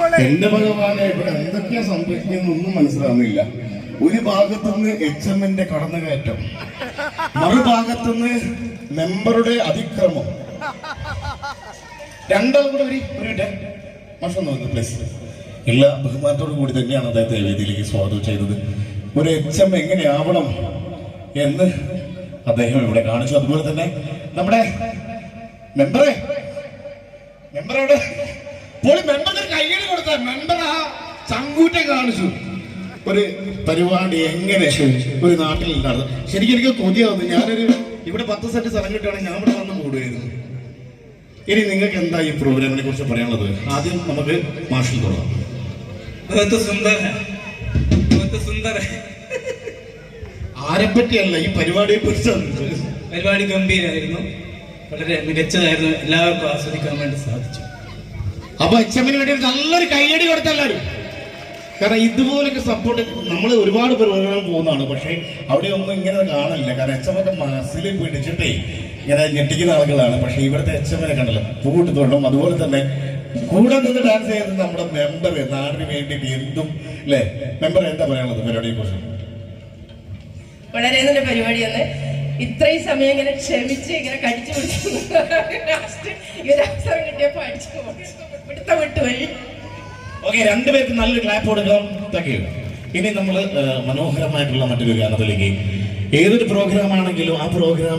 എന്റെ ഭഗവാനെ ഇവിടെ എന്തൊക്കെയാ സംഭവിക്കുന്നൊന്നും മനസ്സിലാവുന്നില്ല. ഒരു ഭാഗത്തുനിന്ന് എച്ച് എമ്മിന്റെ കടന്നുകയറ്റം. മറുഭാഗത്തുനിന്ന് മെമ്പറുടെ അതിക്രമം. രണ്ടാളും കൂടെ ഒരു മിനിറ്റ്. നോക്ക് പ്ലീസ് എല്ലാ ബഹുമാനത്തോടു കൂടി തന്നെയാണ് അദ്ദേഹത്തെ വേദിയിലേക്ക് സ്വാഗതം ചെയ്തത്. ഒരു എച്ച് എം എങ്ങനെയാവണം എന്ന് അദ്ദേഹം ഇവിടെ കാണിച്ചു. അതുപോലെ തന്നെ നമ്മുടെ മെമ്പറെ മെമ്പറോട് മെമ്പറിന് കൈകൾ കൊടുത്ത മെമ്പർ ആ ചങ്കൂറ്റം കാണിച്ചു. ഒരു പരിപാടി എങ്ങനെ ഒരു നാട്ടിൽ ഉണ്ടായിരുന്നു ശരിക്കും എനിക്ക് കൊതിയാവുന്നു. ഞാനൊരു ഇവിടെ പത്ത് സെറ്റ് സ്ഥലം കിട്ടുകയാണെങ്കിൽ ഞാൻ ഇവിടെ വന്ന് കൂടുമായിരുന്നു ഇനി നിങ്ങൾക്ക് എന്താ ഈ പ്രോഗ്രാമിനെ കുറിച്ച് പറയാനുള്ളത്? ആദ്യം നമുക്ക് മാഷിൽ തുടങ്ങാം. ആരെ പറ്റിയല്ല ഈ പരിപാടിയെ കുറിച്ച് പരിപാടി ഗംഭീരായിരുന്നു. വളരെ മികച്ചതായിരുന്നു. എല്ലാവർക്കും ആസ്വദിക്കാൻ വേണ്ടി സാധിച്ചു. അപ്പൊ എച്ച് വേണ്ടി നല്ലൊരു കൈയടി കൊടുത്ത എല്ലാവരും കാരണം ഇതുപോലൊക്കെ സപ്പോർട്ട് നമ്മൾ ഒരുപാട് പ്രവർത്തനം പോകുന്നതാണ്. പക്ഷേ അവിടെ ഒന്നും ഇങ്ങനെ കാണില്ല കാരണം എച്ച് എം മനസ്സിൽ പിടിച്ചിട്ടേ ഇങ്ങനെ ഞെട്ടിക്കുന്ന ആളുകളാണ്. പക്ഷേ ഇവിടുത്തെ എച്ച് കണ്ടല്ലോ. പൂട്ട് തൊണ്ടും അതുപോലെ തന്നെ കൂടെ നിന്ന് ഡാൻസ് ചെയ്യുന്നത് നമ്മുടെ മെമ്പർ നാടിന് വേണ്ടിയിട്ട് എന്തും അല്ലേ? മെമ്പർ എന്താ പറയാനുള്ളത്? പരിപാടിയെ കുറിച്ച് വളരെ നല്ല പരിപാടിയാണ്. ഇത്രയും സമയം ഇങ്ങനെ ക്ഷമിച്ച് ഇങ്ങനെ കടിച്ചു പിടിച്ചു കിട്ടിയപ്പോ അടിച്ചു പിടുത്തം വിട്ടുപോയി ഓക്കെ രണ്ടുപേർക്ക് നല്ലൊരു ക്ലാപ്പ് കൊടുക്കാം ഇനി നമ്മൾ മനോഹരമായിട്ടുള്ള മറ്റൊരു ഗാനത്തിലേക്ക്. ഏതൊരു പ്രോഗ്രാം ആണെങ്കിലും ആ പ്രോഗ്രാം